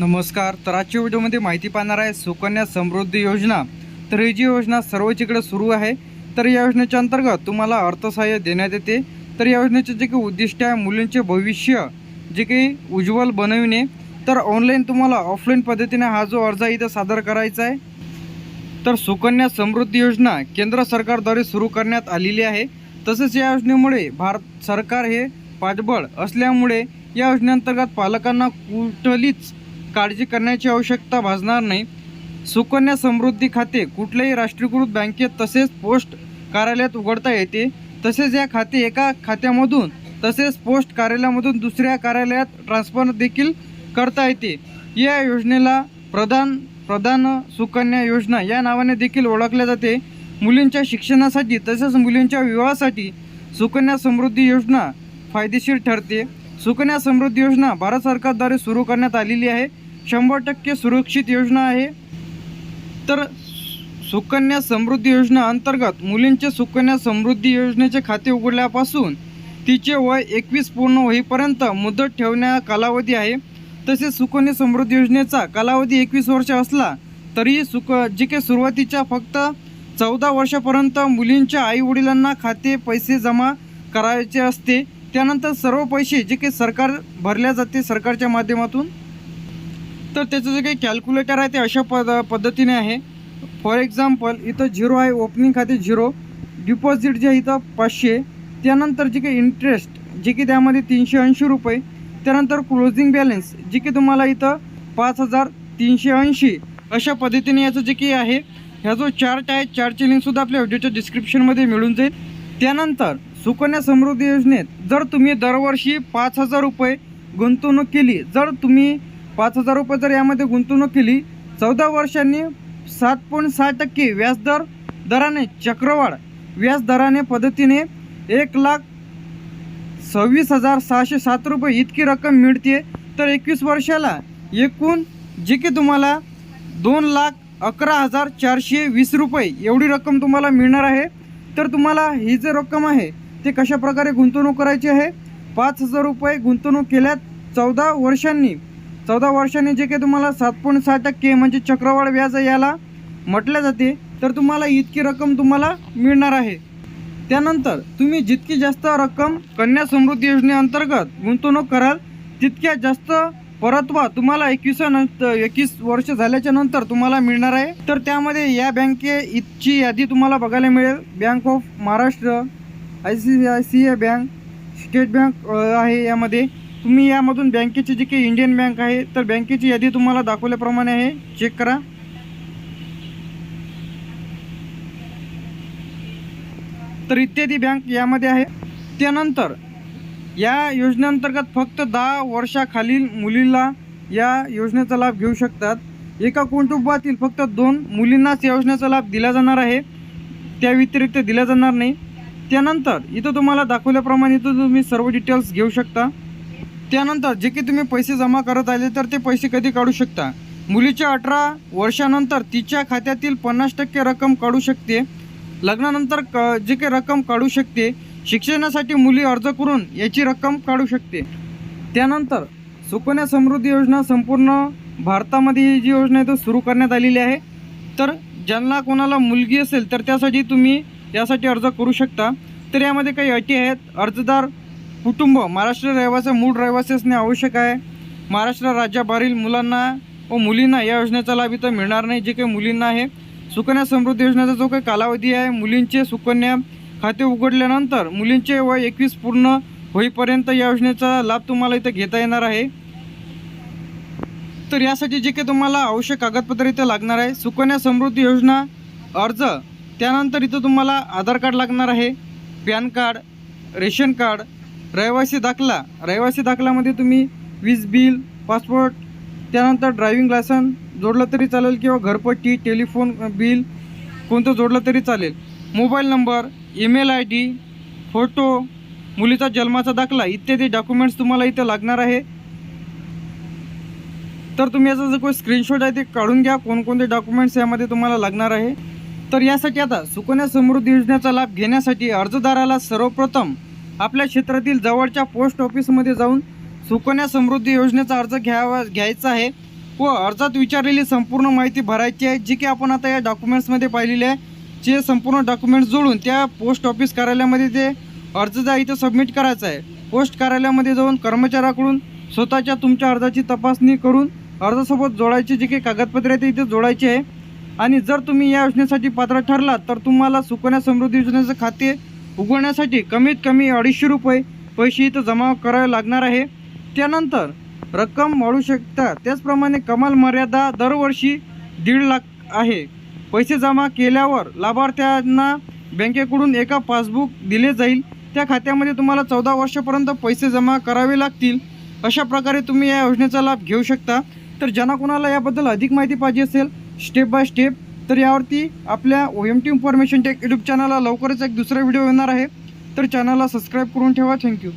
नमस्कार तर आजच्या व्हिडिओमध्ये माहिती पाहणार आहे सुकन्या समृद्धी योजना. तर ही जी योजना सर्वच सुरू आहे तर या योजनेच्या अंतर्गत तुम्हाला अर्थसहाय्य देण्यात येते. तर या योजनेचे जे काही उद्दिष्ट आहे मुलींचे भविष्य जे काही उज्ज्वल बनविणे तर ऑनलाईन तुम्हाला ऑफलाईन पद्धतीने हा जो अर्ज आहे इथं सादर करायचा आहे. तर सुकन्या समृद्धी योजना केंद्र सरकारद्वारे सुरू करण्यात आलेली आहे. तसेच या योजनेमुळे भारत सरकार हे पाठबळ असल्यामुळे या योजनेअंतर्गत पालकांना कुठलीच काळजी करण्याची आवश्यकता भासणार नाही. सुकन्या समृद्धी खाते कुठल्याही राष्ट्रीयकृत बँकेत तसेच पोस्ट कार्यालयात उघडता येते. तसेच या खाते एका खात्यामधून तसेच पोस्ट कार्यालयामधून दुसऱ्या कार्यालयात ट्रान्सफर देखील करता येते. या योजनेला प्रधान प्रधान सुकन्या योजना या नावाने देखील ओळखले जाते. मुलींच्या शिक्षणासाठी तसेच मुलींच्या विवाहासाठी सुकन्या समृद्धी योजना फायदेशीर ठरते. सुकन्या समृद्धी योजना भारत सरकारद्वारे सुरू करण्यात आलेली आहे. शंभर टक्के सुरक्षित योजना आहे. तर सुकन्या समृद्धी योजना अंतर्गत मुलींचे सुकन्या समृद्धी योजनेचे खाते उघडल्यापासून तिचे वय एकवीस पूर्ण होईपर्यंत मुदत ठेवण्या कालावधी आहे. तसेच सुकन्या समृद्धी योजनेचा कालावधी एकवीस वर्ष असला तरीही सुक जे काही सुरुवातीच्या फक्त चौदा वर्षापर्यंत मुलींच्या आईवडिलांना खाते पैसे जमा करायचे असते. त्यानंतर सर्व पैसे जे काही सरकार भरल्या जाते सरकारच्या माध्यमातून तर त्याचं जे काही कॅल्क्युलेटर आहे ते अशा पद पद्धतीने आहे. फॉर एक्झाम्पल इथं झिरो आहे ओपनिंग खाते झिरो डिपॉझिट जे आहे इथं पाचशे त्यानंतर जे काही इंटरेस्ट जे की त्यामध्ये तीनशे ऐंशी रुपये त्यानंतर क्लोजिंग बॅलन्स जे की तुम्हाला इथं पाच हजार तीनशे ऐंशी अशा पद्धतीने याचं जे काही आहे ह्या जो चार्ट आहे चार्टची लिंकसुद्धा आपल्या व्हिडिओच्या डिस्क्रिप्शनमध्ये मिळून जाईल. त्यानंतर सुकन्या समृद्धी योजनेत जर तुम्ही दरवर्षी पाच हजार रुपये गुंतवणूक केली जर तुम्ही पाच हजार रुपये जर यामध्ये गुंतवणूक केली चौदा वर्षांनी सात पॉईंट सहा टक्के व्याजदर दराने चक्रवाढ व्याज दराने पद्धतीने एक लाख सव्वीस हजार सहाशे सात रुपये इतकी रक्कम मिळते तर एकवीस वर्षाला एकूण जे की तुम्हाला दोन लाख अकरा हजार चारशे वीस रुपये एवढी रक्कम तुम्हाला मिळणार आहे. तर तुम्हाला ही जे रक्कम आहे ते कशा प्रकारे गुंतवणूक करायची आहे? पाच हजार रुपये गुंतवणूक केल्यात चौदा वर्षांनी. चौदा वर्षांनी जे काही तुम्हाला सात पॉईंट सहा टक्के म्हणजे चक्रवाढ व्याज याला म्हटलं जाते तर तुम्हाला इतकी रक्कम तुम्हाला मिळणार आहे. त्यानंतर तुम्ही जितकी जास्त रक्कम कन्या समृद्धी योजनेअंतर्गत गुंतवणूक कराल तितक्या जास्त परतवा तुम्हाला एकवीसानंतर एकवीस वर्ष झाल्याच्यानंतर तुम्हाला मिळणार आहे. तर त्यामध्ये या बँकेची यादी तुम्हाला बघायला मिळेल. Bank of Maharashtra I C I C I bank state bank आहे यामध्ये. तुम्ही यामधून बँकेची जी काही इंडियन बँक आहे तर बँकेची यादी तुम्हाला दाखवल्याप्रमाणे आहे. चेक करा. तर इत्यादी बँक यामध्ये आहे. त्यानंतर या योजनेअंतर्गत फक्त दहा वर्षाखालील मुलीला या योजनेचा लाभ घेऊ शकतात. एका कुटुंबातील फक्त दोन मुलींनाच या योजनेचा लाभ दिला जाणार आहे. त्या व्यतिरिक्त दिला जाणार नाही. त्यानंतर इथं तुम्हाला दाखवल्याप्रमाणे इथं तुम्ही सर्व डिटेल्स घेऊ शकता. त्यानंतर जे की तुम्ही पैसे जमा करत आले तर ते पैसे कधी काढू शकता? मुलीच्या अठरा वर्षानंतर तिच्या खात्यातील पन्नास टक्के रक्कम काढू शकते. लग्नानंतर क जे काही रक्कम काढू शकते शिक्षणासाठी मुली अर्ज करून याची रक्कम काढू शकते. त्यानंतर सुकन्या समृद्धी योजना संपूर्ण भारतामध्ये ही जी योजना आहे तो सुरू करण्यात आलेली आहे. तर ज्यांना कोणाला मुलगी असेल तर त्यासाठी तुम्ही यासाठी अर्ज करू शकता. तर यामध्ये काही अटी आहेत. अर्जदार कुटुंब महाराष्ट्र रहिवासी मूळ रहिवासी असणे आवश्यक आहे. महाराष्ट्र राज्याबाहेरील मुलांना व मुलींना या योजनेचा लाभ इथं मिळणार नाही. जे काही मुलींना आहे सुकन्या समृद्धी योजनेचा जो काही कालावधी आहे मुलींचे सुकन्या खाते उघडल्यानंतर मुलींचे वय एकवीस पूर्ण होईपर्यंत या योजनेचा लाभ तुम्हाला इथं घेता येणार आहे. तर यासाठी जे काही तुम्हाला आवश्यक कागदपत्र इथं लागणार आहे सुकन्या समृद्धी योजना अर्ज त्यानंतर इथं तुम्हाला आधार कार्ड लागणार आहे पॅन कार्ड रेशन कार्ड रहिवासी दाखला रहिवासी दाखल्यामध्ये तुम्ही वीज बिल पासपोर्ट त्यानंतर ड्रायव्हिंग लायसन जोडलं तरी चालेल किंवा घरपट्टी टेलिफोन बिल कोणतं जोडलं तरी चालेल. Mobile number email I D photo मुलीचा जन्माचा दाखला इत्यादी डॉक्युमेंट्स तुम्हाला इथं लागणार आहे. तर तुम्ही याचा जो काही स्क्रीनशॉट आहे ते काढून घ्या कोणकोणते डॉक्युमेंट्स यामध्ये तुम्हाला लागणार आहे. तर यासाठी आता सुकन्या समृद्धी योजनेचा लाभ घेण्यासाठी अर्जदाराला सर्वप्रथम आपल्या क्षेत्रातील जवळच्या पोस्ट ऑफिसमध्ये जाऊन सुकन्या समृद्धी योजनेचा अर्ज घ्यावा घ्यायचा आहे. व अर्जात विचारलेली संपूर्ण माहिती भरायची आहे जी की आपण आता या डॉक्युमेंट्समध्ये पाहिलेली आहे. जे संपूर्ण डॉक्युमेंट्स जोडून त्या पोस्ट ऑफिस कार्यालयामध्ये ते अर्ज जा इथं सबमिट करायचा आहे. पोस्ट कार्यालयामध्ये जाऊन कर्मचाऱ्याकडून स्वतःच्या तुमच्या अर्जाची तपासणी करून अर्जासोबत जोडायचे जे काही कागदपत्रे आहेत ते इथे जोडायचे आहे. आणि जर तुम्ही या योजनेसाठी पात्र ठरलात तर तुम्हाला सुकन्या समृद्धी योजनेचं खाते उघडण्यासाठी कमीत कमी अडीचशे रुपये पैसे इथं जमा करावे लागणार आहे. त्यानंतर रक्कम वाढू शकता. त्याचप्रमाणे कमाल मर्यादा दरवर्षी दीड लाख आहे. पैसे जमा केल्यावर लाभार्थ्यांना बँकेकडून एका पासबुक दिले जाईल. त्या खात्यामध्ये तुम्हाला चौदा वर्षापर्यंत पैसे जमा करावे लागतील. अशा प्रकारे तुम्ही या योजनेचा लाभ घेऊ शकता. तर ज्यांना कोणाला याबद्दल अधिक माहिती पाहिजे असेल स्टेप बाय स्टेप तर यावरती आपल्या O M T information tech YouTube चॅनलला लवकरच एक दुसरा व्हिडिओ येणार आहे. तर चॅनलला सबस्क्राईब करून ठेवा. थँक्यू